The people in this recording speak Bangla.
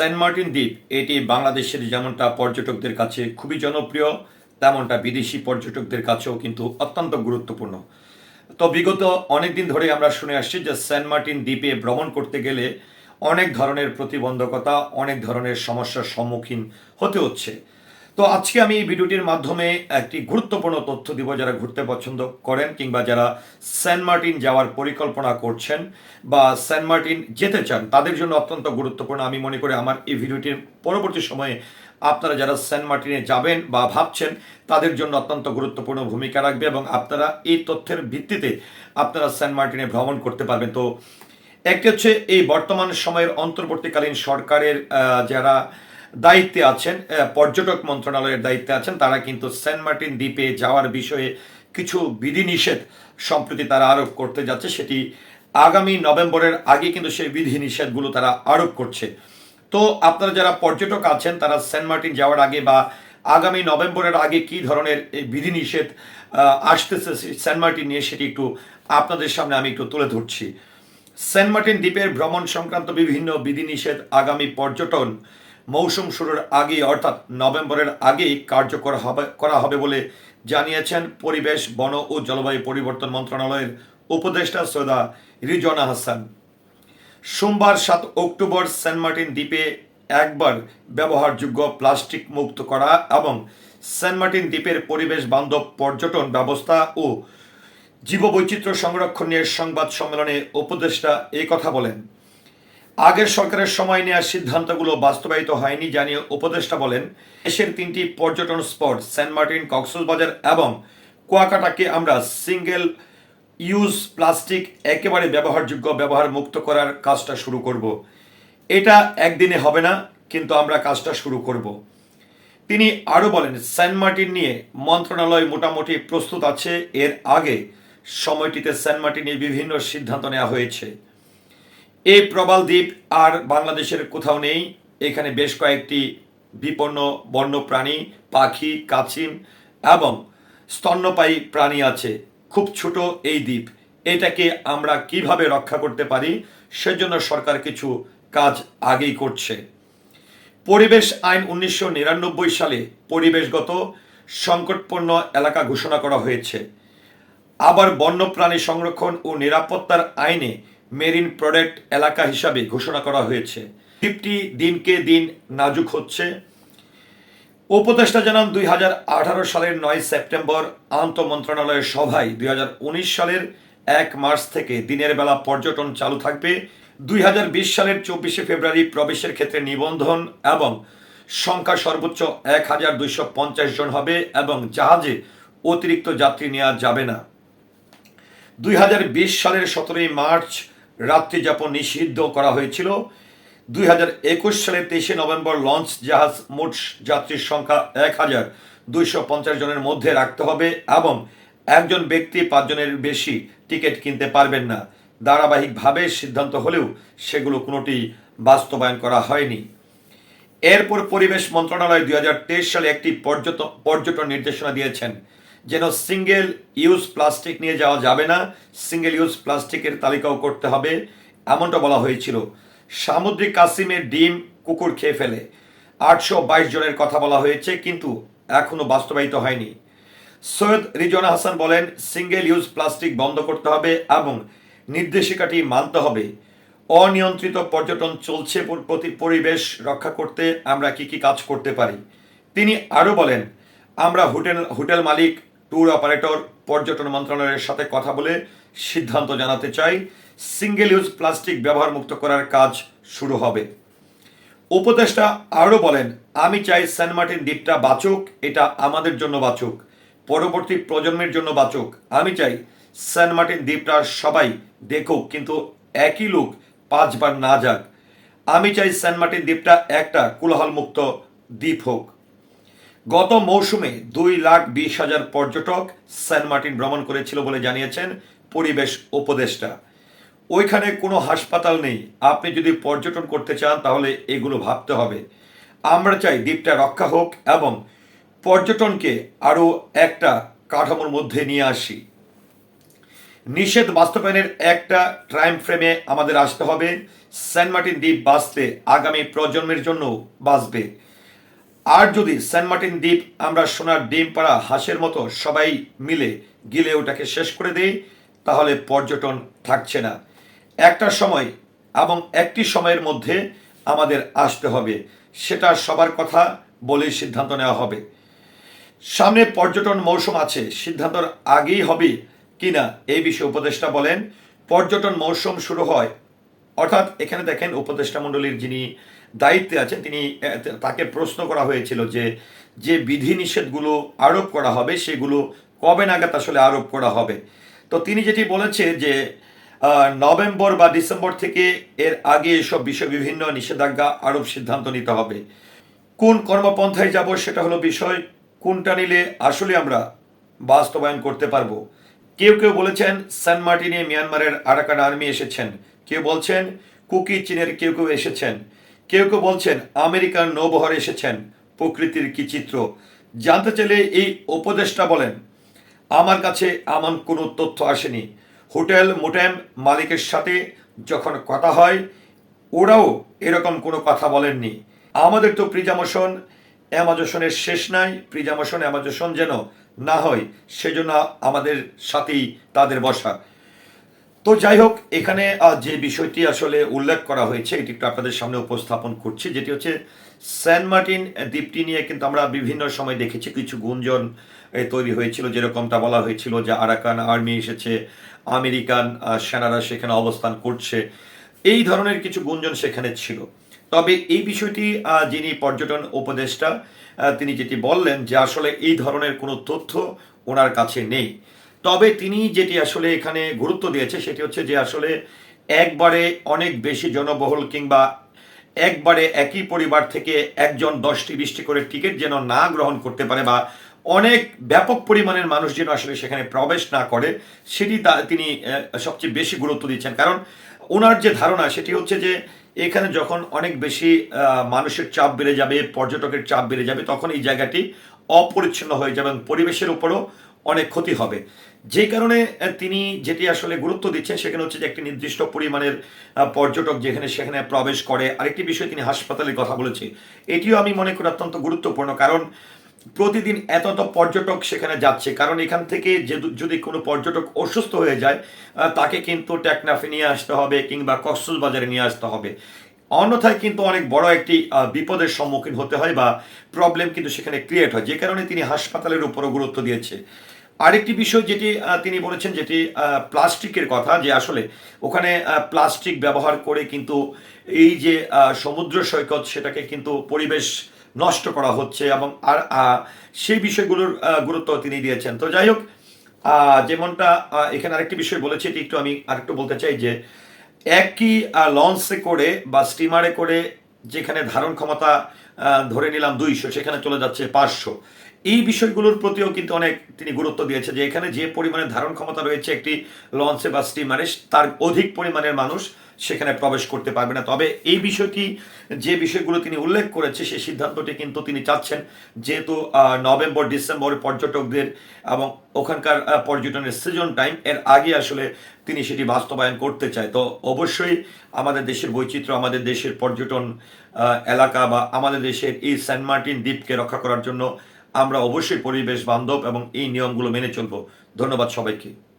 সেন্ট মার্টিন দ্বীপ এটি বাংলাদেশের যেমনটা পর্যটকদের কাছে খুবই জনপ্রিয়, তেমনটা বিদেশি পর্যটকদের কাছেও কিন্তু অত্যন্ত গুরুত্বপূর্ণ। তো বিগত অনেক দিন ধরে আমরা শুনে আসছি যে সেন্ট মার্টিন দ্বীপে ভ্রমণ করতে গেলে অনেক ধরনের প্রতিবন্ধকতা, অনেক ধরনের সমস্যার সম্মুখীন হতে হচ্ছে। তো আজকে আমি এই ভিডিওটির মাধ্যমে একটি গুরুত্বপূর্ণ তথ্য দিব যারা ঘুরতে পছন্দ করেন কিংবা যারা সেন্ট মার্টিন যাওয়ার পরিকল্পনা করছেন বা সেন্ট মার্টিন যেতে চান, তাদের জন্য অত্যন্ত গুরুত্বপূর্ণ। আমি মনে করি আমার এই ভিডিওটির পরবর্তী সময়ে আপনারা যারা সেন্ট মার্টিনে যাবেন বা ভাবছেন, তাদের জন্য অত্যন্ত গুরুত্বপূর্ণ ভূমিকা রাখবে এবং আপনারা এই তথ্যের ভিত্তিতে আপনারা সেন্ট মার্টিনে ভ্রমণ করতে পারবেন। তো একটি হচ্ছে এই বর্তমান সময়ের অন্তর্বর্তীকালীন সরকারের যারা দায়িত্বে আছেন পর্যটক মন্ত্রণালয়ের দায়িত্বে আছেন। তারা কিন্তু সেন্ট মার্টিন দ্বীপে যাওয়ার বিষয়ে কিছু বিধিনিষেধ সম্প্রতি তারা আরোপ করতে যাচ্ছে। সেটি আগামী নভেম্বরের আগে কিন্তু সেই বিধিনিষেধগুলো তারা আরোপ করছে। তো আপনারা যারা পর্যটক আছেন, তারা সেন্ট মার্টিন যাওয়ার আগে বা আগামী নভেম্বরের আগে কি ধরনের এই বিধিনিষেধ আসতেছে সেন্ট মার্টিন নিয়ে সেটি একটু আপনাদের সামনে আমি একটু তুলে ধরছি। সেন্ট মার্টিন দ্বীপের ভ্রমণ সংক্রান্ত বিভিন্ন বিধিনিষেধ আগামী পর্যটন মৌসুম শুরুর আগে অর্থাৎ নভেম্বরের আগেই কার্যকর হবে, করা হবে বলে জানিয়েছেন পরিবেশ, বন ও জলবায়ু পরিবর্তন মন্ত্রণালয়ের উপদেষ্টা সৈয়দা রিজনা হাসান। সোমবার সাত অক্টোবর সেন্ট মার্টিন দ্বীপে একবার ব্যবহারযোগ্য প্লাস্টিক মুক্ত করা এবং সেন্ট মার্টিন দ্বীপের পরিবেশ বান্ধব পর্যটন ব্যবস্থা ও জীববৈচিত্র্য সংরক্ষণ নিয়ে সংবাদ সম্মেলনে উপদেষ্টা এই কথা বলেন। আগের সরকারের সময় নেওয়া সিদ্ধান্তগুলো বাস্তবায়িত হয়নি জানিয়ে উপদেষ্টা বলেন, দেশের তিনটি পর্যটন স্পট, সেন্ট মার্টিন কক্সবাজার এবং কুয়াকাটাকে আমরা সিঙ্গেল ইউজ প্লাস্টিক একেবারে ব্যবহারযোগ্য ব্যবহার মুক্ত করার কাজটা শুরু করব। এটা একদিনে হবে না, কিন্তু আমরা কাজটা শুরু করব। তিনি আরও বলেন, সেন্ট মার্টিন নিয়ে মন্ত্রণালয় মোটামুটি প্রস্তুত আছে, এর আগে সময়টিতে সেন্ট মার্টিনে বিভিন্ন সিদ্ধান্ত নেওয়া হয়েছে। এই প্রবাল দ্বীপ আর বাংলাদেশের কোথাও নেই। এখানে বেশ কয়েকটি বিপন্ন বন্য প্রাণী পাখি কাছিম এবং স্তন্যপায়ী প্রাণী আছে। খুব ছোট এই দ্বীপ। এটাকে আমরা কীভাবে রক্ষা করতে পারি সেজন্য সরকার কিছু কাজ আগেই করছে। পরিবেশ আইন উনিশশো নিরানব্বই সালে পরিবেশগত, সংকটপূর্ণ এলাকা ঘোষণা করা হয়েছে। আবার বন্যপ্রাণী সংরক্ষণ ও নিরাপত্তার আইনে মেরিন প্রোডাক্ট এলাকা হিসাবে ঘোষণা করা হয়েছে। দ্বীপটি দিনকে দিন নাজুক হচ্ছে। উপদেষ্টা জানান, দুই হাজার আঠারো সালের নয় সেপ্টেম্বর আন্ত মন্ত্রণালয়ের সভায় দুই হাজার উনিশ সালের এক মার্চ থেকে দিনের বেলা পর্যটন চালু থাকবে। দুই হাজার বিশ সালের চব্বিশে ফেব্রুয়ারি প্রবেশের ক্ষেত্রে নিবন্ধন এবং সংখ্যা সর্বোচ্চ এক হাজার দুইশো পঞ্চাশ জন হবে এবং জাহাজে অতিরিক্ত যাত্রী নেওয়া যাবে না। দুই হাজার বিশ সালের সতেরোই মার্চ রাত্রিযাপন নিষিদ্ধ করা হয়েছিল। দুই হাজার একুশ সালের তেইশে নভেম্বর লঞ্চ জাহাজ মোট যাত্রীর সংখ্যা এক হাজার দুইশো পঞ্চাশ জনের মধ্যে রাখতে হবে এবং একজন ব্যক্তি পাঁচজনের বেশি টিকিট কিনতে পারবেন না। ধারাবাহিকভাবে সিদ্ধান্ত হলেও সেগুলো কোনোটি বাস্তবায়ন করা হয়নি। এরপর পরিবেশ মন্ত্রণালয় দুই হাজার তেইশ সালে একটি পর্যটন পর্যটন নির্দেশনা দিয়েছেন। যেন সিঙ্গেল ইউজ প্লাস্টিক নিয়ে যাওয়া যাবে না, সিঙ্গেল ইউজ প্লাস্টিকের তালিকাও করতে হবে, এমনটা বলা হয়েছিল। সামুদ্রিক কাসিমের ডিম কুকুর খেয়ে ফেলে। আটশো বাইশ জনের কথা বলা হয়েছে, কিন্তু এখনও বাস্তবায়িত হয়নি। সৈয়দ রিজওয়ানা হাসান বলেন, সিঙ্গেল ইউজ প্লাস্টিক বন্ধ করতে হবে এবং নির্দেশিকাটি মানতে হবে। অনিয়ন্ত্রিত পর্যটন চলছে পরিবেশ রক্ষা করতে আমরা কি কি কাজ করতে পারি? তিনি আরও বলেন, আমরা হোটেল হোটেল মালিক ট্যুর অপারেটর পর্যটন মন্ত্রণালয়ের সাথে কথা বলে সিদ্ধান্ত জানাতে চাই সিঙ্গেল ইউজ প্লাস্টিক ব্যবহার মুক্ত করার কাজ শুরু হবে। উপদেষ্টা আরও বলেন, আমি চাই সেন্ট মার্টিন দ্বীপটা বাঁচুক, এটা আমাদের জন্য বাঁচুক, পরবর্তী প্রজন্মের জন্য বাঁচুক। আমি চাই সেন্ট মার্টিন দ্বীপটা সবাই দেখুক, কিন্তু একই লোক পাঁচবার না যাক। আমি চাই সেন্ট মার্টিন দ্বীপটা একটা কোলাহলমুক্ত দ্বীপ হোক। গত মৌসুমে দুই লাখ বিশ হাজার পর্যটক সেন্ট মার্টিন ভ্রমণ করেছিল বলে জানিয়েছেন পরিবেশ উপদেষ্টা। ওইখানে কোনো হাসপাতাল নেই। আপনি যদি পর্যটন করতে চান, তাহলে এগুলো ভাবতে হবে। আমরা চাই দ্বীপটা রক্ষা হোক এবং পর্যটনকে আরও একটা কাঠামোর মধ্যে নিয়ে আসি। নিষেধ বাস্তবায়নের একটা টাইম ফ্রেমে আমাদের আসতে হবে। সেন্ট মার্টিন দ্বীপ বাঁচতে আগামী প্রজন্মের জন্য বাঁচবে। আর যদি সেন্ট মার্টিন দ্বীপ, আমরা সোনার ডিম পাড়া হাঁসের মতো সবাই মিলে গিলে ওটাকে শেষ করে দেই, তাহলে পর্যটন থাকছে না। একটা সময় এবং একটি সময়ের মধ্যে আমাদের আসতে হবে, সেটা সবার কথা বলেই সিদ্ধান্ত নেওয়া হবে। সামনে পর্যটন মৌসুম আছে, সিদ্ধান্তর আগেই হবে কিনা এই বিষয়ে উপদেষ্টা বলেন। পর্যটন মৌসুম শুরু হয়, অর্থাৎ এখানে দেখেন উপদেষ্টা মণ্ডলীর যিনি দায়িত্বে আছেন। তিনি তাকে প্রশ্ন করা হয়েছিল যে যে বিধিনিষেধগুলো আরোপ করা হবে, সেগুলো কবে নাগাদ আসলে আরোপ করা হবে? তো তিনি যেটি বলেছে যে নভেম্বর বা ডিসেম্বর থেকে এর আগে এসব বিষয় বিভিন্ন নিষেধাজ্ঞা, আরোপ সিদ্ধান্ত নিতে হবে। কোন কর্মপন্থায় যাব সেটা হলো বিষয়, কোনটা নিলে আসলে আমরা বাস্তবায়ন করতে পারব? কেউ কেউ বলেছেন সেন্ট মার্টিনে মিয়ানমারের আরাকান আর্মি এসেছেন। কেউ বলছেন, কুকি চীনের কেউ কেউ এসেছেন। কেউ কেউ বলছেন আমেরিকার নৌবহর এসেছেন। প্রকৃতির কি চিত্র? জানতে চাইলে এই উপদেষ্টা বলেন, আমার কাছে এমন কোনো তথ্য আসেনি। হোটেল, মোটেম, মালিকের সাথে যখন কথা হয়, ওরাও এরকম কোনো কথা বলেননি। আমাদের তো প্রিজামোশন অ্যামাজোশনের শেষ নাই, প্রিজামোশন, অ্যামাজোশন যেন না হয়, সেজন্য আমাদের সাথেই তাদের বসা। তো যাই হোক, এখানে যে বিষয়টি আসলে উল্লেখ করা হয়েছে, এটি একটু আপনাদের সামনে উপস্থাপন করছি। যেটি হচ্ছে সেন্ট মার্টিন দ্বীপটি নিয়ে কিন্তু আমরা বিভিন্ন সময় দেখেছি। কিছু গুঞ্জন তৈরি হয়েছিল, যেরকমটা বলা হয়েছিল যে আরাকান আর্মি এসেছে, আমেরিকান সেনারা সেখানে অবস্থান করছে। এই ধরনের কিছু গুঞ্জন সেখানে ছিল। তবে এই বিষয়টি যিনি পর্যটন উপদেষ্টা তিনি যেটি বললেন যে আসলে এই ধরনের কোনো তথ্য ওনার কাছে নেই। তবে তিনি যেটি আসলে এখানে গুরুত্ব দিয়েছে, সেটি হচ্ছে যে আসলে একবারে অনেক বেশি জনবহুল কিংবা একবারে একই পরিবার থেকে একজন দশটি বিশটি করে টিকিট যেন না গ্রহণ করতে পারে বা অনেক ব্যাপক পরিমাণের মানুষ যেন আসলে সেখানে প্রবেশ না করে, সেটি তিনি সবচেয়ে বেশি গুরুত্ব দিচ্ছেন। কারণ ওনার যে ধারণা, সেটি হচ্ছে যে এখানে যখন অনেক বেশি মানুষের চাপ বেড়ে যাবে, পর্যটকের চাপ বেড়ে যাবে, তখন এই জায়গাটি অপরিচ্ছন্ন হয়ে যাবে এবং পরিবেশের উপরও অনেক ক্ষতি হবে। যে কারণে তিনি যেটি আসলে গুরুত্ব দিচ্ছেন সেখানে হচ্ছে যে একটি নির্দিষ্ট পরিমাণের পর্যটক যেখানে সেখানে প্রবেশ করে। আরেকটি বিষয় তিনি হাসপাতালের কথা বলেছে। এটিও আমি মনে করি অত্যন্ত গুরুত্বপূর্ণ, কারণ প্রতিদিন এত এত পর্যটক সেখানে যাচ্ছে। কারণ এখান থেকে যে যদি কোনো পর্যটক অসুস্থ হয়ে যায় তাকে কিন্তু টেকনাফে নিয়ে আসতে হবে কিংবা কক্সবাজারে নিয়ে আসতে হবে। অন্যথায় কিন্তু অনেক বড় একটি বিপদের সম্মুখীন হতে হয় বা প্রবলেম কিন্তু সেখানে ক্রিয়েট হয়, যে কারণে তিনি হাসপাতালের উপরও গুরুত্ব দিয়েছে। আরেকটি বিষয় যেটি তিনি বলেছেন যেটি প্লাস্টিকের কথা, যে আসলে ওখানে প্লাস্টিক ব্যবহার করে কিন্তু এই যে সমুদ্র সৈকত সেটাকে কিন্তু পরিবেশ নষ্ট করা হচ্ছে এবং আর সেই বিষয়গুলোর গুরুত্ব তিনি দিয়েছেন। তো যাই হোক যেমনটা এখানে আরেকটি বিষয় বলেছি, এটি একটু আমি আরেকটু বলতে চাই যে একই লঞ্চে করে বা স্টিমারে করে যেখানে ধারণ ক্ষমতা ধরে নিলাম দুইশো, সেখানে চলে যাচ্ছে পাঁচশো। এই বিষয়গুলোর প্রতিও কিন্তু অনেক তিনি গুরুত্ব দিয়েছে যে এখানে যে পরিমাণে ধারণ ক্ষমতা রয়েছে একটি লঞ্চে বা স্টিমারে তার অধিক পরিমাণের মানুষ সেখানে প্রবেশ করতে পারবে না। তবে এই বিষয়টি, যে বিষয়গুলো তিনি উল্লেখ করেছে, সেই সিদ্ধান্তটি কিন্তু তিনি চাচ্ছেন যেহেতু নভেম্বর, ডিসেম্বর পর্যটকদের এবং ওখানকার পর্যটনের সিজন টাইম এর আগে আসলে তিনি সেটি বাস্তবায়ন করতে চায়। তো অবশ্যই আমাদের দেশের বৈচিত্র্য, আমাদের দেশের পর্যটন এলাকা বা আমাদের দেশের এই সেন্ট মার্টিন দ্বীপকে রক্ষা করার জন্য আমরা অবশ্যই পরিবেশ বান্ধব এবং এই নিয়মগুলো মেনে চলব। ধন্যবাদ সবাইকে।